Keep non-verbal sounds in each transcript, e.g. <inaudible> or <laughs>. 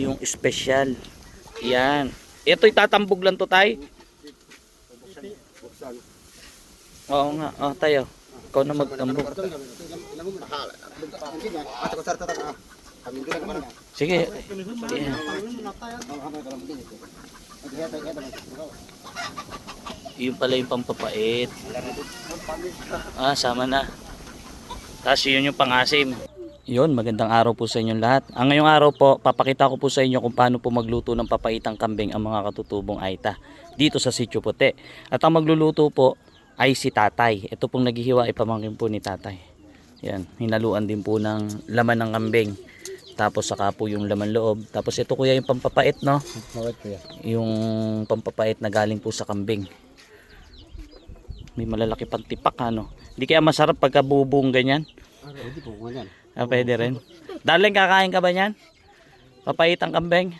Yung special. Yan. Ito itatambog lang to tay. Oo nga. Oh, tayo. Ikaw na magtambog. Sige. Yan. Yung pala yung pampapait. Ah, sama na. Tapos yun yung pangasim. Yun, magandang araw po sa inyong lahat. Ang ngayong araw po, papakita ko po sa inyo kung paano po magluto ng papaitang kambing ang mga katutubong Aita dito sa Sitio Puti. At ang magluluto po ay si Tatay. Ito pong naghihiwa ay pamangkin po ni Tatay. Yan, hinaluan din po ng laman ng kambing. Tapos saka po yung laman loob. Tapos ito kuya yung pampapait, no? Bakit kuya? Yung pampapait na galing po sa kambing. May malalaki pang tipak, ano? Hindi kaya masarap pagka bubong ganyan? Ah, pwede po ganyan. Ah, pwede rin. Darling, kakain ka ba niyan? Papait ang kambing?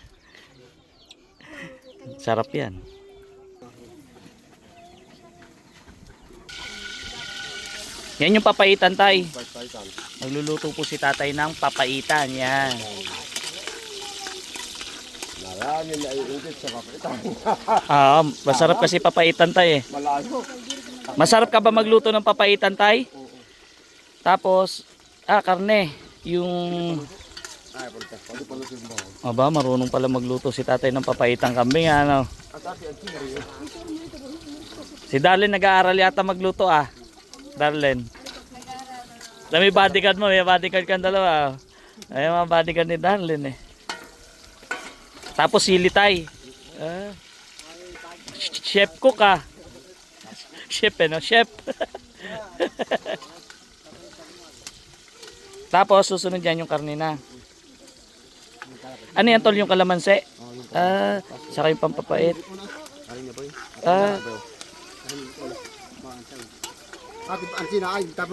Sarap yan. Yan yung papaitan tay. Paitan. Nagluluto po si tatay ng papaitan. Yan. Marami na iulit sa papaitan. Ah, masarap kasi papaitan tay eh. Malayo. Masarap ka ba magluto ng papaitan tay? Tapos, ah, karne. Yung, aba, marunong pala magluto si tatay ng papaitang kambing. Ano? Si Darlene nag-aaral yata magluto ah. Darlene. Dami bodyguard mo, may bodyguard kang dalawa. oh. Ay, mga bodyguard ni Darlene eh. Tapos silitay. Ah. Chef cook ah. Chef eh no, chef. <laughs> Tapos susunod yan yung karne na. Ano yan tol yung kalamansi? Ah, saka yung pampapait. Ah,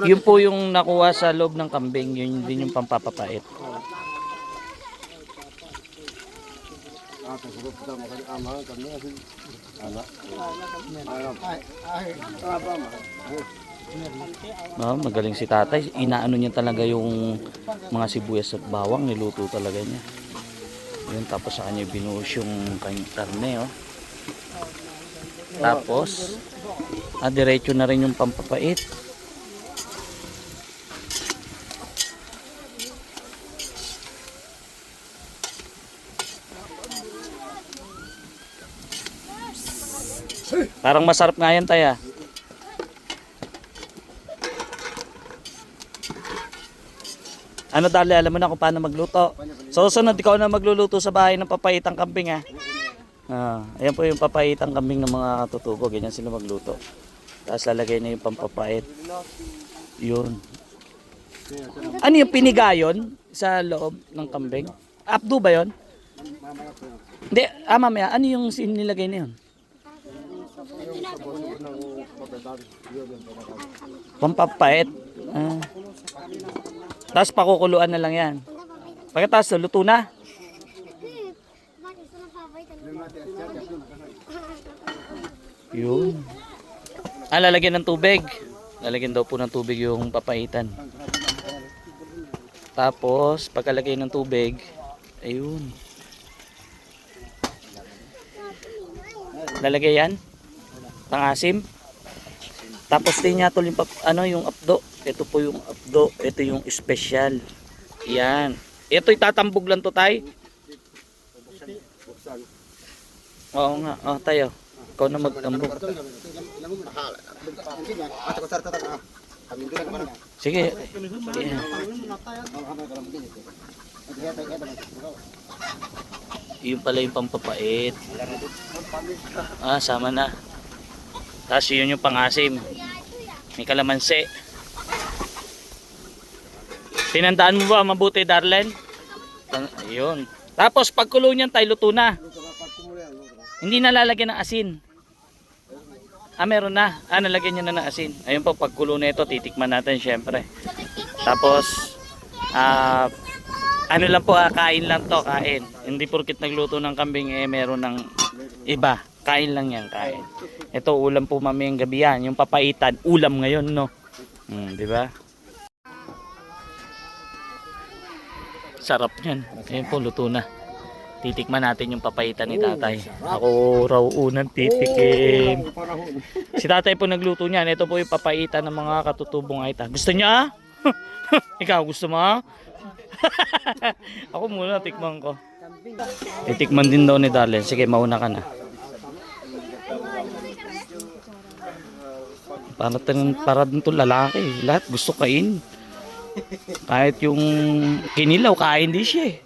Yun po yung nakuha sa loob ng kambing, yun din yung pampapapait. Ate, ma? Oh, magaling si tatay. Inaano niya talaga yung mga sibuyas at bawang, niluto talaga niya. Yun, tapos sa kanya binuhos yung kanyang karne, oh. Tapos, ah, diretso na rin yung pampapait. Parang masarap nga yan, taya. Ano dali, alam mo na kung paano magluto. So, sunod, ikaw na magluluto sa bahay ng papaitang kambing, ha? Ah, ayan po yung papaitang kambing ng mga katutubo. Ganyan sila magluto. Tapos lalagay na yung pampapait. Yun. Ano yung pinigayon sa loob ng kambing? Abdo ba yon? Hindi, ah mamaya, ano yung sinilagay na yun? Pampapait. Ah. Tapos pakukuluan na lang yan. Pagkatapos, luto na. Yun. Ah, lalagyan ng tubig. Lalagyan daw po ng tubig yung papaitan. Tapos, pagkalagay ng tubig, ayun. Lalagay yan. Pangasim. Tapos din niya yung ano yung apdo. Ito po yung apdo. Ito yung special. Yan. Ito itatambog lang to tay. Oo nga. Oh, tayo. Ikaw na magtambog. Sige. Yung pala yung pampapait. Ah, sama na. Tapos yun yung pangasim. May kalamansi. Tinandaan mo ba mabuti, Darlen? Ayun. Tapos pagkulo niyan tayo luto na. Hindi na lalagyan ng asin. Ah, meron na. Ah, nalagyan niya na ng asin. Ayun po, pagkulo na ito, titikman natin syempre. Tapos, ah, ano lang po, ah, kain lang to, kain. Hindi porkit nagluto ng kambing, eh, meron ng iba. Kain lang yan, kain. Ito, ulam po mamayang gabi yan. Yung papaitan, ulam ngayon, no? Hmm, di ba? Sarap yan. Ayun po, luto na. Titikman natin yung papaitan ni tatay. Ako raw unang titikim. Si tatay po nagluto niyan. Ito po yung papaitan ng mga katutubong aita. Gusto niya? <laughs> Ikaw gusto mo? <laughs> Ako muna tikman ko. Titikman din daw ni Darlen. Sige, mauna ka na. Para din para din to lalaki, lahat gusto kain. Kahit yung kinilaw, kain din siya eh.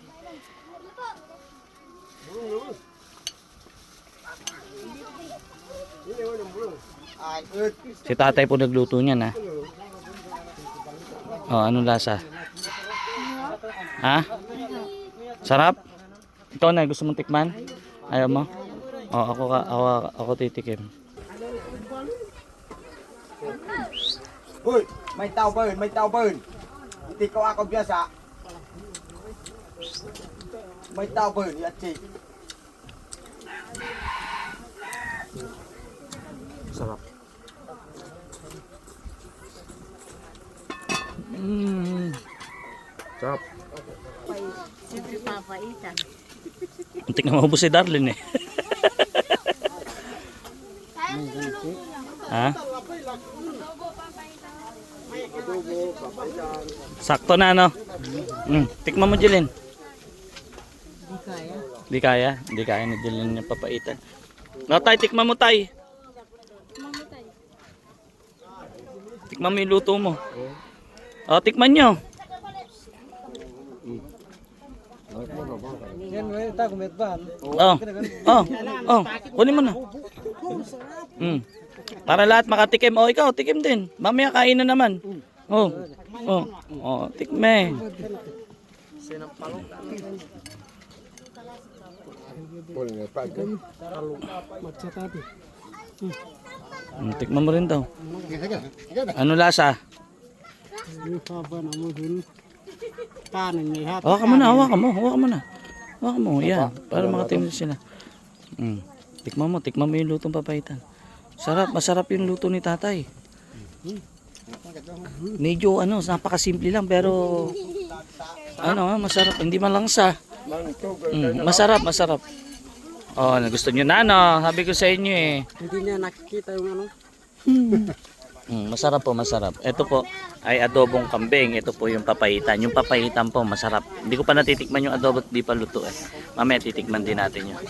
Si tatay po nagluto niyan ha. Oh, anong lasa? Ha? Sarap? Ikaw na, gusto mong tikman? Ayaw mo? Oh, ako ako, ako titikim. Hoy, may tao ba yun? May tao ba yun? Hindi ko ako biyasa. May tao ba yun? Yatsi. Sarap. Mm. Sarap. Siyempre papaitan. Muntik na maubos si Darlene eh. ha? Sakto na no? Mm. Tikman mo Jilin. Di kaya. Di kaya. Di kaya ni Jilin yung papaitan. No, tay, tikman mo tay. Tikman mo yung luto mo. O, tikman nyo. Yan, may tao kumit ba? Oh. Oh. Oh. Kunin mo na. Mm. Para lahat makatikim. Oh, ikaw, tikim din. Mamaya kain na naman. Oh. Oh. Oh, tikme. Puli nga pa. Mm, tikman mo rin daw. Ano lasa? Hawakan mo na, hawakan mo, hawakan mo na. Hawakan mo, yan. Para makatingin sila. Mm. Tikman mo, tikman mo yung lutong papaitan. Sarap, masarap yung luto ni tatay. Medyo ano, napakasimple lang pero ano, ah, masarap. Hindi malangsa. Mm, masarap, masarap. Oh, gusto niyo na no? Sabi ko sa inyo eh. Hindi niya nakikita yung ano. <laughs> Mm, masarap po, masarap. Ito po ay adobong kambing. Ito po yung papayitan. Yung papayitan po, masarap. Hindi ko pa natitikman yung adobo at di pa luto eh. Mamaya titikman din natin yun.